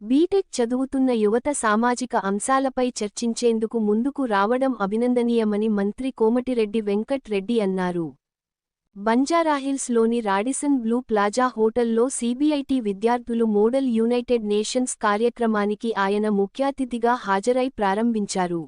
BTech చదువుతున్న యువత సామాజిక అంశాలపై చర్చించేందుకు ముందుకు రావడం అభినందనీయమని మంత్రి కోమటిరెడ్డి వెంకట్ రెడ్డి అన్నారు. బంజారాహిల్స్లోని రాడిసన్ బ్లూ ప్లాజా హోటల్లో సీబీఐటీ విద్యార్థులు మోడల్ యునైటెడ్ నేషన్స్ కార్యక్రమానికి ఆయన ముఖ్యాతిథిగా హాజరై ప్రారంభించారు.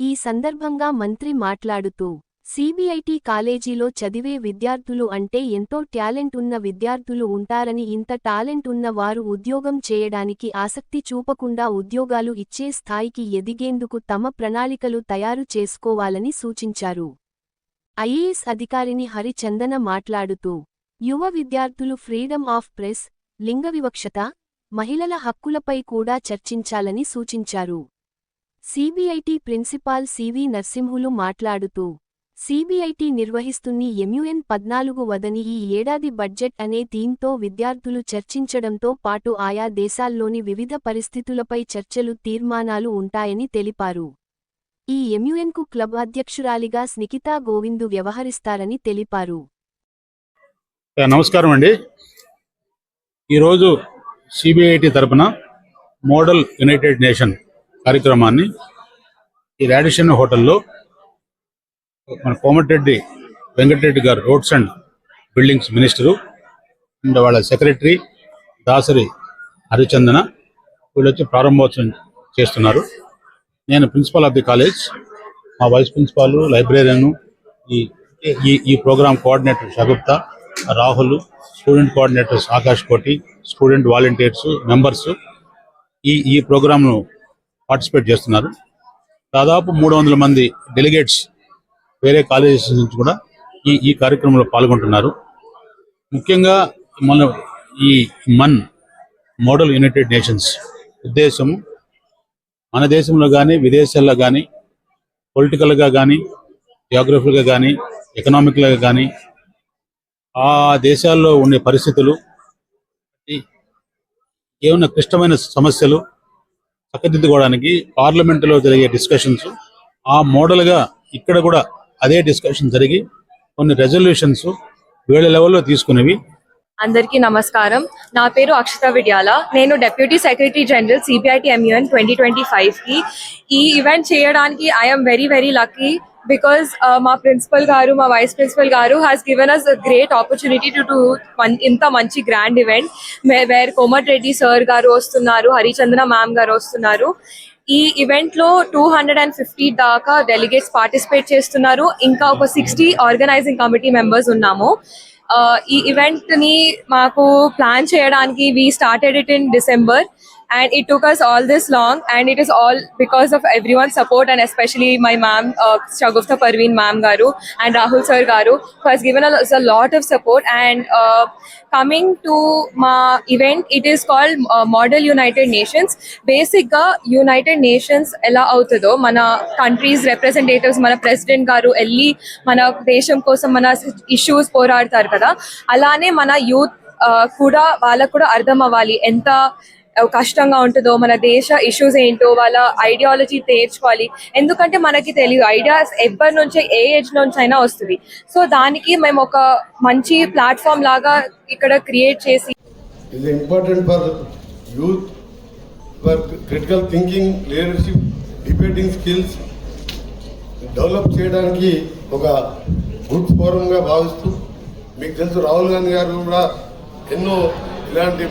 ఈ సందర్భంగా మంత్రి మాట్లాడుతూ సీబీఐటీ కాలేజీలో చదివే విద్యార్థులు అంటే ఎంతో టాలెంట్ ఉన్న విద్యార్థులు ఉంటారని ఇంత టాలెంట్ ఉన్న వారు ఉద్యోగం చేయడానికి ఆసక్తి చూపకుండా ఉద్యోగాలు ఇచ్చే స్థాయికి ఎదిగేందుకు తమ ప్రణాళికలు తయారు చేసుకోవాలని సూచించారు. ఐఏఎస్ అధికారిని హరిచందన మాట్లాడుతూ యువ విద్యార్థులు ఫ్రీడమ్ ఆఫ్ ప్రెస్ లింగ వివక్షత మహిళల హక్కులపై కూడా చర్చించాలని సూచించారు. సీబీఐటీ ప్రిన్సిపాల్ సివి నర్సింహులు మాట్లాడుతూ సీబీఐటీ నిర్వహిస్తున్న ఎంయుఎన్ పద్నాలుగు వదని ఈ ఏడాది బడ్జెట్ అనే థీమ్తో విద్యార్థులు చర్చించడంతో పాటు ఆయా దేశాల్లోని వివిధ పరిస్థితులపై చర్చలు తీర్మానాలు ఉంటాయని తెలిపారు. ఈ ఎంయుఎన్కు క్లబ్ అధ్యక్షురాలిగా స్నికితా గోవిందు వ్యవహరిస్తారని తెలిపారు. నమస్కారం అండి. ఈరోజు సిబిఐటి తరపున మోడల్ యునైటెడ్ నేషన్ కార్యక్రమాన్ని ఈ రాడిషన్ హోటల్లో మన కోమటిరెడ్డి వెంకటరెడ్డి గారు roads and buildings minister and వాళ్ళ సెక్రటరీ దాసరి హరిచందన వీళ్ళు వచ్చి ప్రారంభోత్సవం చేస్తున్నారు. నేను ప్రిన్సిపాల్ ఆఫ్ ది కాలేజ్ మా వైస్ ప్రిన్సిపాల్ లైబ్రేరియన్ ఈ ఈ ఈ programme coordinator Shagufta Rahul student coordinators Akash Koti student volunteers members ఈ ఈ ప్రోగ్రామ్ను పార్టిసిపేట్ చేస్తున్నారు. దాదాపు మూడు వందల మంది డెలిగేట్స్ వేరే కాలేజెస్ నుంచి కూడా ఈ ఈ కార్యక్రమంలో పాల్గొంటున్నారు. ముఖ్యంగా మన ఈ మన్ మోడల్ యునైటెడ్ నేషన్స్ ఉద్దేశం మన దేశంలో కానీ విదేశాల్లో కానీ పొలిటికల్గా కానీ జియోగ్రఫికల్గా కానీ ఎకనామిక్గా కానీ ఆ దేశాల్లో ఉండే పరిస్థితులు ఏమైనా క్లిష్టమైన సమస్యలు చక్కదిద్దుకోవడానికి పార్లమెంటులో జరిగే డిస్కషన్స్ ఆ మోడల్గా ఇక్కడ కూడా అదే డిస్కషన్ జరిగి కొన్ని రెజల్యూషన్స్ వేళ లెవెల్లో తీసుకునేవి. అందరికీ నమస్కారం. నా పేరు అక్షత విడ్యాల నేను deputy secretary general CBIT MUN twenty twenty కి. ఈ ఈవెంట్ చేయడానికి I'm very very lucky because మా ప్రిన్సిపల్ గారు మా వైస్ ప్రిన్సిపల్ గారు has given us great opportunity to do ఇంత మంచి grand event where Komat Reddy sir గారు వస్తున్నారు హరిచంద్ర మ్యామ్ గారు వస్తున్నారు. ఈ ఈవెంట్లో టూ హండ్రెడ్ అండ్ ఫిఫ్టీ దాకా డెలిగేట్స్ పార్టిసిపేట్ చేస్తున్నారు. ఇంకా ఒక సిక్స్టీ ఆర్గనైజింగ్ కమిటీ మెంబర్స్ ఉన్నాము. ఈ ఈవెంట్ని మాకు ప్లాన్ చేయడానికి we started it in December and it took us all this long and it is all because of everyone support and especially my ma'am Shagufta Parveen ma'am గారు and Rahul sir గారు has given a lot of support and coming to మా event it is called model United Nations బేసిక్గా United Nations ఎలా అవుతుందో మన countries representatives మన president గారు వెళ్ళి మన దేశం కోసం మన ఇష్యూస్ పోరాడతారు కదా. అలానే మన యూత్ కూడా వాళ్ళకు కూడా అర్థం అవ్వాలి. ఎంత కష్టంగా ఉంటుందో మన దేశ ఇష్యూస్ ఏంటో వాళ్ళ ఐడియాలజీ నేర్చుకోవాలి. ఎందుకంటే మనకి తెలియదు ఐడియాస్ ఎవరి నుంచి ఏ ఏజ్ నుంచి అయినా వస్తుంది. సో దానికి మేము ఒక మంచి ప్లాట్ఫామ్ లాగా ఇక్కడ క్రియేట్ చేసి ఇది important for youth for critical thinking leadership debating skills develop చేయడానికి ఒక గుడ్ ఫోరంగా భావిస్తూ మీకు తెలుసు రాహుల్ గాంధీ గారు కూడా ఎన్నో ఇలాంటి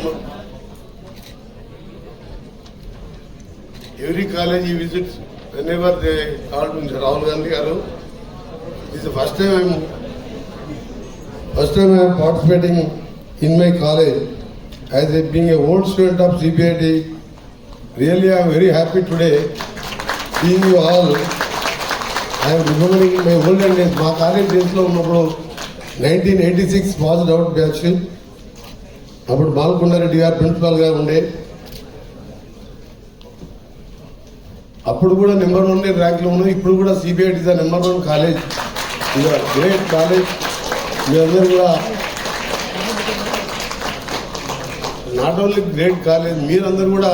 every college visits when they called Rahul Gandhi గారు this first time I'm first time I'm participating in my college as a being a old student of CBIT really I'm very happy today being you all I'm remembering my old and days మా college డేస్లో ఉన్నప్పుడు nineteen eighty six passed out batch అప్పుడు బాలకొండారెడ్డి గారు principal గారు ఉండే అప్పుడు కూడా number one ర్యాంక్లో ఉన్నాయి ఇప్పుడు కూడా CBIT is number one college great college మీ అందరూ కూడా నాట్ ఓన్లీ గ్రేట్ కాలేజ్ మీరందరూ కూడా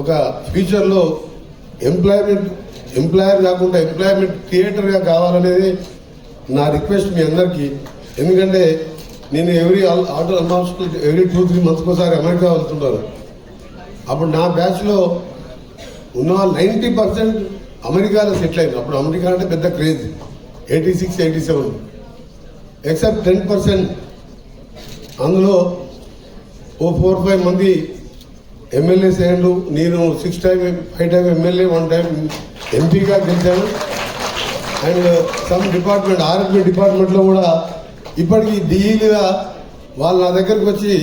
ఒక ఫ్యూచర్లో ఎంప్లాయ్మెంట్ ఎంప్లాయర్ కాకుండా ఎంప్లాయ్మెంట్ క్రియేటర్గా కావాలనేది నా రిక్వెస్ట్ మీ అందరికీ. ఎందుకంటే నేను ఎవ్రీ ఆటో ఆల్మోస్ట్ ఎవ్రీ టూ త్రీ మంత్స్కి ఒకసారి అమెరికా వెళ్తుంటాను. అప్పుడు నా బ్యాచ్లో ఉన్న వాళ్ళు నైంటీ పర్సెంట్ అమెరికాలో సెటిల్ అయింది అప్పుడు అమెరికా అంటే పెద్ద craze. Eighty six eighty seven. Except ten percent. అందులో ఓ ఫోర్ ఫైవ్ మంది ఎమ్మెల్యేస్ అయ్యారు నేను six time five time MLA one time ఎంపీగా గెలిచాను. అండ్ సమ్ డిపార్ట్మెంట్ ఆర్ఎంపీ డిపార్ట్మెంట్లో కూడా ఇప్పటికీ డిఈలుగా వాళ్ళు నా దగ్గరికి వచ్చి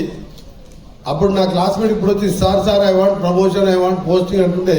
అప్పుడు నా క్లాస్మేట్ ఇప్పుడు వచ్చి sir sir I want promotion I want posting అంటుంటే